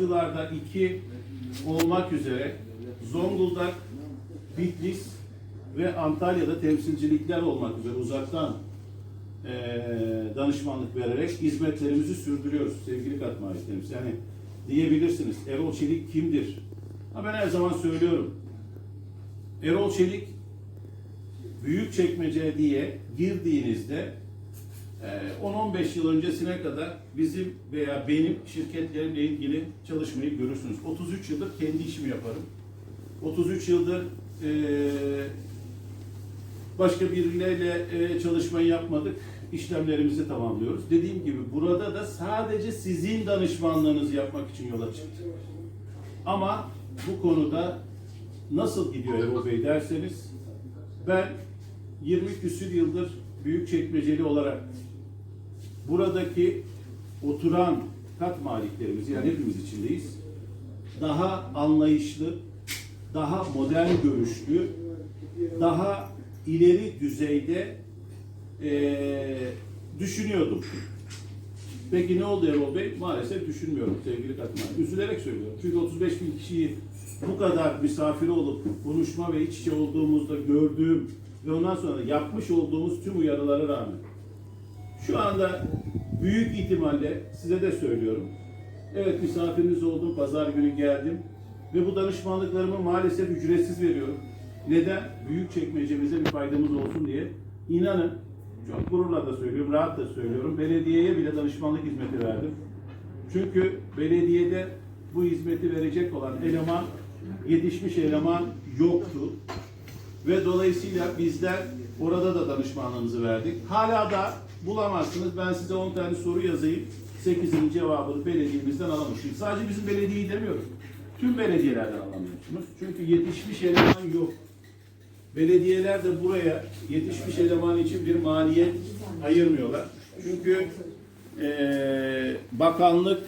Avcılar'da iki olmak üzere Zonguldak, Bitlis ve Antalya'da temsilcilikler olmak üzere uzaktan eee, danışmanlık vererek hizmetlerimizi sürdürüyoruz sevgili kat maliklerimiz. Yani diyebilirsiniz Erol Çelik kimdir? Ha ben her zaman söylüyorum. Erol Çelik Büyükçekmece diye girdiğinizde e, 10-15 yıl öncesine kadar bizim veya benim şirketlerimle ilgili çalışmayı görürsünüz. 33 yıldır kendi işimi yaparım. 33 yıldır e, başka birileriyle e, çalışmayı yapmadık. İşlemlerimizi tamamlıyoruz. Dediğim gibi burada da sadece sizin danışmanlığınızı yapmak için yola çıktık. Ama bu konuda nasıl gidiyor Erol Bey derseniz ben 20 küsür yıldır büyükçekmeceli olarak buradaki oturan kat maliklerimiz yani hepimiz içindeyiz. Daha anlayışlı, daha modern görüşlü, daha ileri düzeyde eee, düşünüyordum. Peki ne oldu Erol Bey? Maalesef düşünmüyorum sevgili katman. Üzülerek söylüyorum. Çünkü 35 bin kişiyi bu kadar misafir olup konuşma ve iç içe olduğumuzda gördüğüm ve ondan sonra yapmış olduğumuz tüm uyarılara rağmen şu anda büyük ihtimalle size de söylüyorum. Evet misafiriniz oldum, pazar günü geldim ve bu danışmanlıklarımı maalesef ücretsiz veriyorum. Neden? Büyük çekmecemize bir faydamız olsun diye. İnanın, çok gururla da söylüyorum, rahat da söylüyorum. Belediyeye bile danışmanlık hizmeti verdim. Çünkü belediyede bu hizmeti verecek olan eleman, yetişmiş eleman yoktu. Ve dolayısıyla bizler orada da danışmanlığımızı verdik. Hala da bulamazsınız. Ben size 10 tane soru yazayım. 8'in cevabını belediyemizden alamışsınız. Sadece bizim belediyeyi demiyorum. Tüm belediyelerden alamıyorsunuz. Çünkü yetişmiş eleman yok. Belediyeler de buraya yetişmiş eleman için bir maliyet ayırmıyorlar. Çünkü eee, bakanlık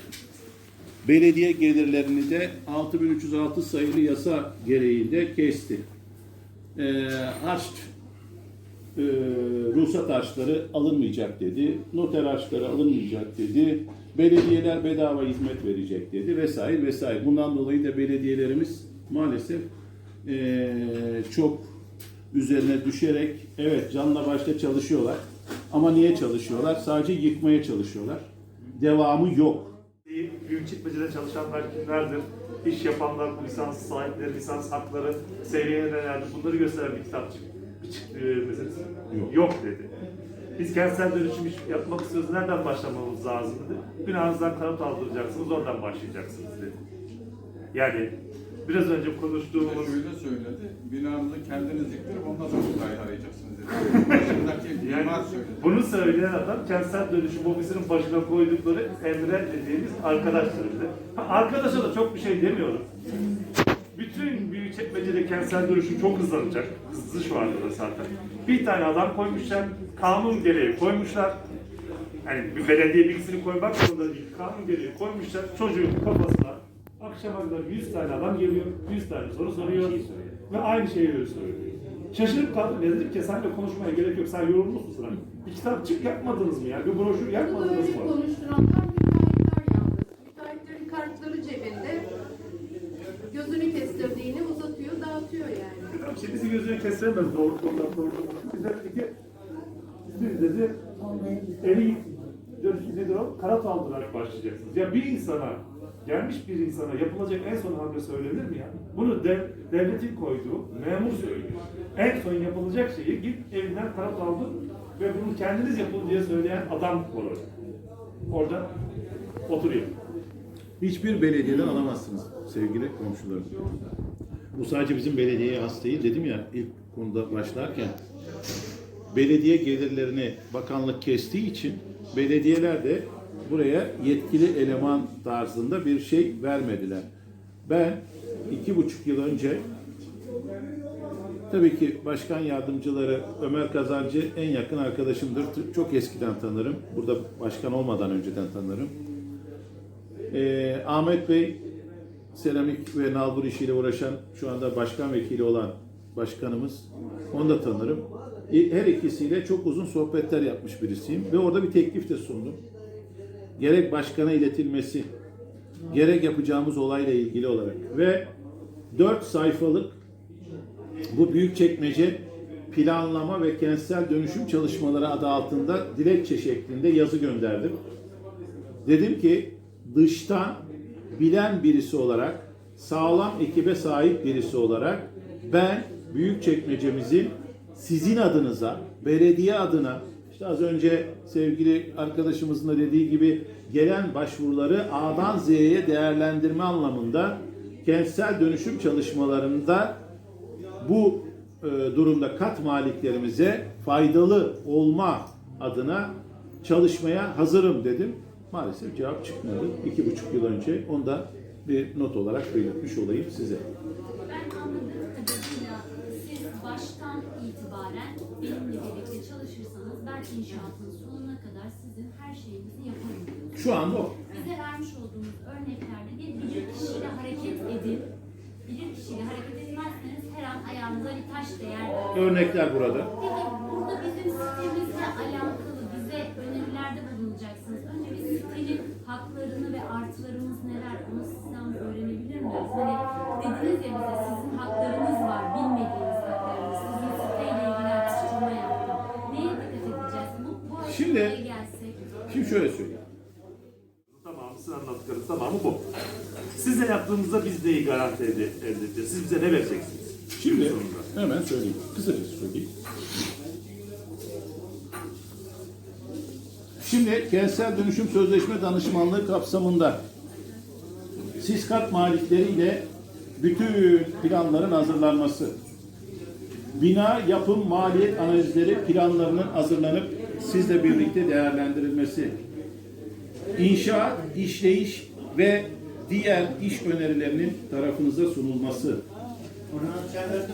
belediye gelirlerini de 6306 sayılı yasa gereğinde kesti. Eee harç eee, ruhsat harçları alınmayacak dedi. Noter harçları alınmayacak dedi. Belediyeler bedava hizmet verecek dedi vesaire vesaire. Bundan dolayı da belediyelerimiz maalesef eee, çok üzerine düşerek evet canla başla çalışıyorlar. Ama niye çalışıyorlar? Sadece yıkmaya çalışıyorlar. Devamı yok. Büyük çekmecede çalışanlar kimlerdir? İş yapanlar, lisans sahipleri, lisans hakları, seviye nelerdir? Bunları gösteren bir kitap Bir çıktı meselesi. Yok. Yok dedi. Biz kentsel dönüşüm iş yapmak istiyoruz. Nereden başlamamız lazım dedi. Binanızdan kanıt aldıracaksınız, oradan başlayacaksınız dedi. Yani biraz önce konuştuğumuz Şöyle söyledi, binanızı kendiniz yıktırıp ondan sonra müteahhit arayacaksınız dedi. Başındaki Yani söyledi. bunu söyleyen adam kentsel dönüşüm ofisinin başına koydukları Emre dediğimiz arkadaşlar bize. Ha, Arkadaşa da çok bir şey demiyorum. Büyükçekmece'de kentsel dönüşüm çok hızlanacak. Hızlı şu anda da zaten. Bir tane adam koymuşlar, kanun gereği koymuşlar. Yani bir belediye bilgisini koymak zorunda değil. Kanun gereği koymuşlar. Çocuğun kafasına akşama kadar 100 tane adam geliyor, 100 tane soru soruyor ve aynı şeyi söylüyor. Şaşırıp kaldım. Ne dedim ki senle konuşmaya gerek yok. Sen yorulmuşsun sıra. Bir kitapçık yapmadınız mı ya? Bir broşür Bunu yapmadınız öyle mı? konuşturanlar bizi gözüne kestiremez doğru konudan doğru. Biz dedi biz dedi eli dönüşü nedir o? Kara kaldırarak başlayacaksınız. Ya bir insana gelmiş bir insana yapılacak en son hamle söylenir mi ya? Bunu dev, devletin koyduğu memur söylüyor. En son yapılacak şeyi git evinden kara kaldır ve bunu kendiniz yapın diye söyleyen adam orada. Orada oturuyor. Hiçbir belediyeden alamazsınız sevgili komşularım. Bu sadece bizim belediyeye has değil dedim ya ilk konuda başlarken. Belediye gelirlerini bakanlık kestiği için belediyeler de buraya yetkili eleman tarzında bir şey vermediler. Ben iki buçuk yıl önce tabii ki başkan yardımcıları Ömer Kazancı en yakın arkadaşımdır. Çok eskiden tanırım. Burada başkan olmadan önceden tanırım. Ee, Ahmet Bey seramik ve nalbur işiyle uğraşan şu anda başkan vekili olan başkanımız. Onu da tanırım. E, Her ikisiyle çok uzun sohbetler yapmış birisiyim ve orada bir teklif de sundum. Gerek başkana iletilmesi, gerek yapacağımız olayla ilgili olarak ve 4 sayfalık bu büyük çekmece planlama ve kentsel dönüşüm çalışmaları adı altında dilekçe şeklinde yazı gönderdim. Dedim ki dıştan bilen birisi olarak, sağlam ekibe sahip birisi olarak ben büyük çekmecemizin sizin adınıza, belediye adına, işte az önce sevgili arkadaşımızın da dediği gibi gelen başvuruları A'dan Z'ye değerlendirme anlamında kentsel dönüşüm çalışmalarında bu e, durumda kat maliklerimize faydalı olma adına çalışmaya hazırım dedim. Maalesef cevap çıkmadı. İki buçuk yıl önce. Onu da bir not olarak belirtmiş olayım size. Ben anladığım kadarıyla siz baştan itibaren benimle birlikte çalışırsanız ben inşaatın sonuna kadar sizin her şeyinizi yaparım diyorsunuz. Şu anda o. Bize vermiş olduğunuz örneklerde bir bilir kişiyle hareket edin. Bilir kişiyle hareket etmezseniz her an ayağınıza bir taş değer. Örnekler burada. Peki burada bizim sitemizle alakalı yaptığımızda biz neyi garanti elde, elde edeceğiz? Siz bize ne vereceksiniz? Şimdi sonunda. hemen söyleyeyim. Kısaca söyleyeyim. Şimdi kentsel dönüşüm sözleşme danışmanlığı kapsamında siz kat malikleriyle bütün planların hazırlanması, bina yapım maliyet analizleri planlarının hazırlanıp sizle birlikte değerlendirilmesi, inşaat, işleyiş ve diğer iş önerilerinin tarafınıza sunulması,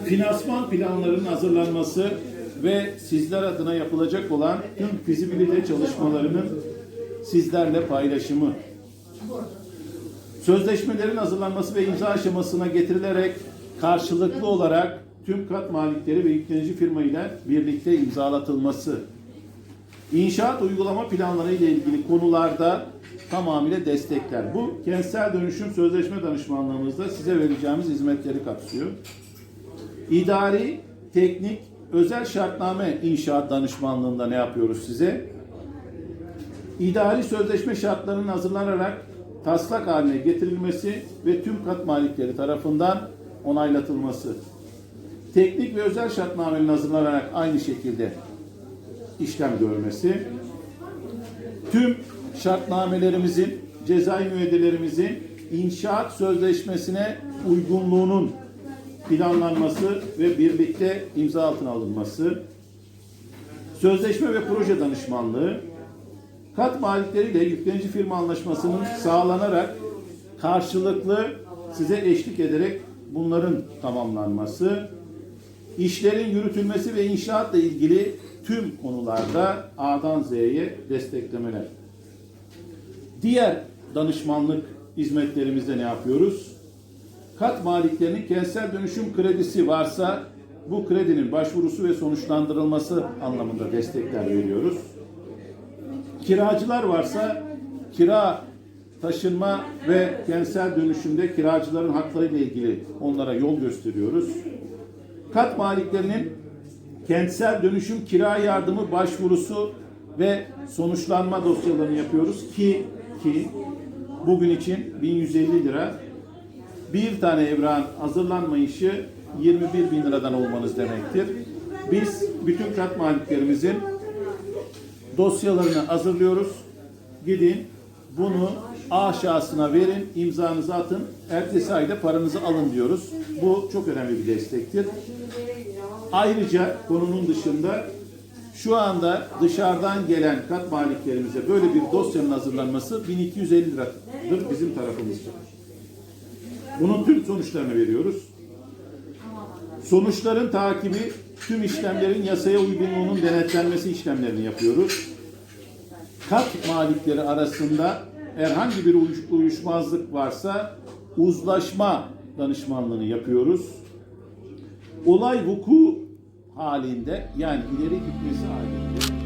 finansman planlarının hazırlanması ve sizler adına yapılacak olan tüm fizibilite çalışmalarının sizlerle paylaşımı, sözleşmelerin hazırlanması ve imza aşamasına getirilerek karşılıklı olarak tüm kat malikleri ve yüklenici firma ile birlikte imzalatılması, İnşaat uygulama planları ile ilgili konularda tamamıyla destekler. Bu kentsel dönüşüm sözleşme danışmanlığımızda size vereceğimiz hizmetleri kapsıyor. İdari, teknik, özel şartname inşaat danışmanlığında ne yapıyoruz size? İdari sözleşme şartlarının hazırlanarak taslak haline getirilmesi ve tüm kat malikleri tarafından onaylatılması. Teknik ve özel şartnamenin hazırlanarak aynı şekilde işlem görmesi, tüm şartnamelerimizin, cezai müeyyidelerimizin inşaat sözleşmesine uygunluğunun planlanması ve birlikte imza altına alınması, sözleşme ve proje danışmanlığı, kat malikleriyle yüklenici firma anlaşmasının sağlanarak karşılıklı size eşlik ederek bunların tamamlanması, işlerin yürütülmesi ve inşaatla ilgili tüm konularda A'dan Z'ye desteklemeler. Diğer danışmanlık hizmetlerimizde ne yapıyoruz? Kat maliklerinin kentsel dönüşüm kredisi varsa bu kredinin başvurusu ve sonuçlandırılması anlamında destekler veriyoruz. Kiracılar varsa kira taşınma ve kentsel dönüşümde kiracıların hakları ile ilgili onlara yol gösteriyoruz. Kat maliklerinin kentsel dönüşüm kira yardımı başvurusu ve sonuçlanma dosyalarını yapıyoruz ki ki bugün için 1150 lira bir tane evrakın hazırlanmayışı 21 bin liradan olmanız demektir. Biz bütün kat maliklerimizin dosyalarını hazırlıyoruz. Gidin bunu A şahsına verin, imzanızı atın, ertesi ayda paranızı alın diyoruz. Bu çok önemli bir destektir. Ayrıca konunun dışında şu anda dışarıdan gelen kat maliklerimize böyle bir dosyanın hazırlanması 1250 liradır bizim tarafımızda. Bunun tüm sonuçlarını veriyoruz. Sonuçların takibi, tüm işlemlerin yasaya uygunluğunun denetlenmesi işlemlerini yapıyoruz. Kat malikleri arasında herhangi bir uyuş- uyuşmazlık varsa uzlaşma danışmanlığını yapıyoruz. Olay vuku halinde yani ileri gitmesi halinde